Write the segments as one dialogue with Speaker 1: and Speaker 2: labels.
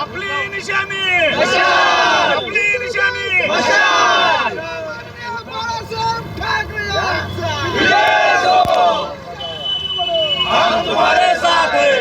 Speaker 1: आपली निशाणी आपली निशाणी हम तुम्हारे साथ हैं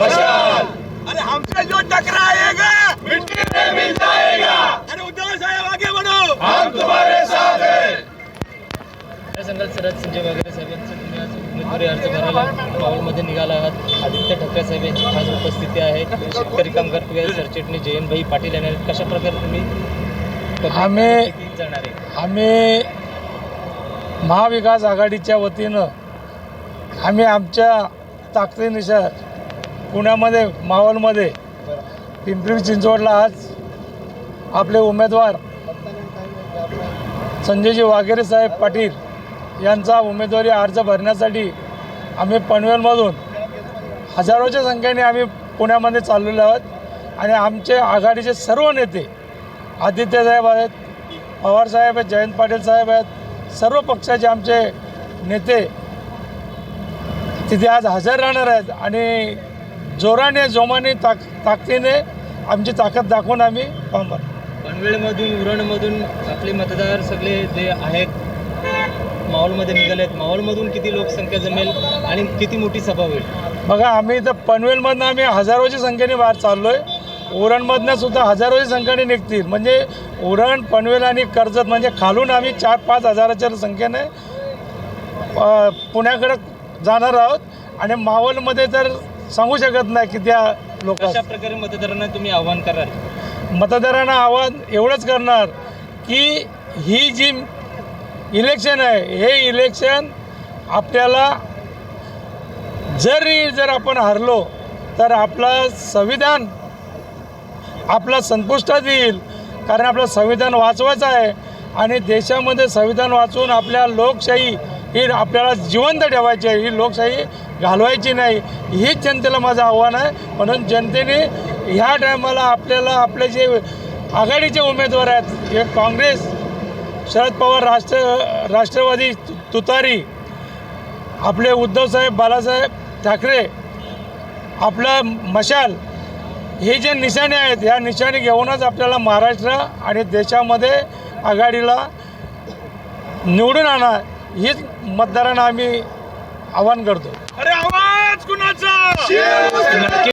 Speaker 1: मशाल अरे हमसे जो टकराएगा मिट्टी में मिल जाएगा अरे उद्धव साहेब आगे बढ़ो हम तुम्हारे साथ हैं
Speaker 2: सर संजय वगैरे साहेबांचं तुम्ही आज उमेदवारी अर्ज भरायला मावळमध्ये निघाला आहात. आदित्य ठाकरे साहेब यांची खास उपस्थिती आहे. शेतकरी कामगार पगार सरचिटणीस जयंतभाई पाटील येणार आहेत कशा प्रकारे तुम्ही
Speaker 3: आम्ही-
Speaker 2: जाणार आहे?
Speaker 3: आम्ही महाविकास आघाडीच्या वतीनं आम्ही आमच्या ताकदीनुसार पुण्यामध्ये मावळमध्ये पिंपरी चिंचवडला आज आपले उमेदवार संजयजी वाघेरे साहेब पाटील यांचा उमेदवारी अर्ज भरण्यासाठी आम्ही पनवेलमधून हजारोच्या संख्येने आम्ही पुण्यामध्ये चाललेलो आहोत. आणि आमचे आघाडीचे सर्व नेते आदित्य साहेब आहेत पवार साहेब आहेत जयंत पाटील साहेब आहेत सर्व पक्षाचे आमचे नेते तिथे आज हजर राहणार आहेत. आणि जोराने जोमाने ताक ताकदीने आमची ताकद दाखवून आम्ही फॉर्म
Speaker 2: पनवेलमधून उरणमधून आपले मतदार सगळे जे आहेत मावळमध्ये निघाले आहेत. मावळमधून किती लोकसंख्या जमेल आणि किती मोठी सभा होईल?
Speaker 3: बघा आम्ही इथं पनवेलमधनं आम्ही हजारोच्या संख्येने बाहेर चाललो आहे उरणमधनं सुद्धा हजारोच्या संख्येने निघतील. म्हणजे उरण पनवेल आणि कर्जत म्हणजे खालून आम्ही चार पाच हजाराच्या संख्येने पुण्याकडं जाणार आहोत. आणि मावलमध्ये तर सांगू शकत नाही की त्या लोक
Speaker 2: कशा प्रकारे मतदारांना तुम्ही आव्हान कराल
Speaker 3: मतदारांना आव्हान एवढंच करणार की ही जी इलेक्शन आहे. हे इलेक्शन आपल्याला जरी जर आपण हरलो तर आपलं संविधान आपला संपुष्टात येईल. कारण आपलं संविधान वाचवायचं आहे. आणि देशामध्ये संविधान वाचून आपल्या लोकशाही ही आपल्याला जिवंत ठेवायची आहे. ही लोकशाही घालवायची नाही. हीच जनतेला माझं आव्हान आहे. म्हणून जनतेने ह्या टायमाला आपल्याला आपले जे आघाडीचे उमेदवार आहेत हे काँग्रेस शरद पवार राष्ट्र राष्ट्रवादी तुतारी आपले उद्धवसाहेब बाळासाहेब ठाकरे आपलं मशाल हे जे निशाणे आहेत ह्या निशाणे घेऊनच आपल्याला महाराष्ट्र आणि देशामध्ये आघाडीला निवडून आणा हीच मतदारांना आम्ही आवाहन करतो.
Speaker 1: अरे आवाज कुणाचा?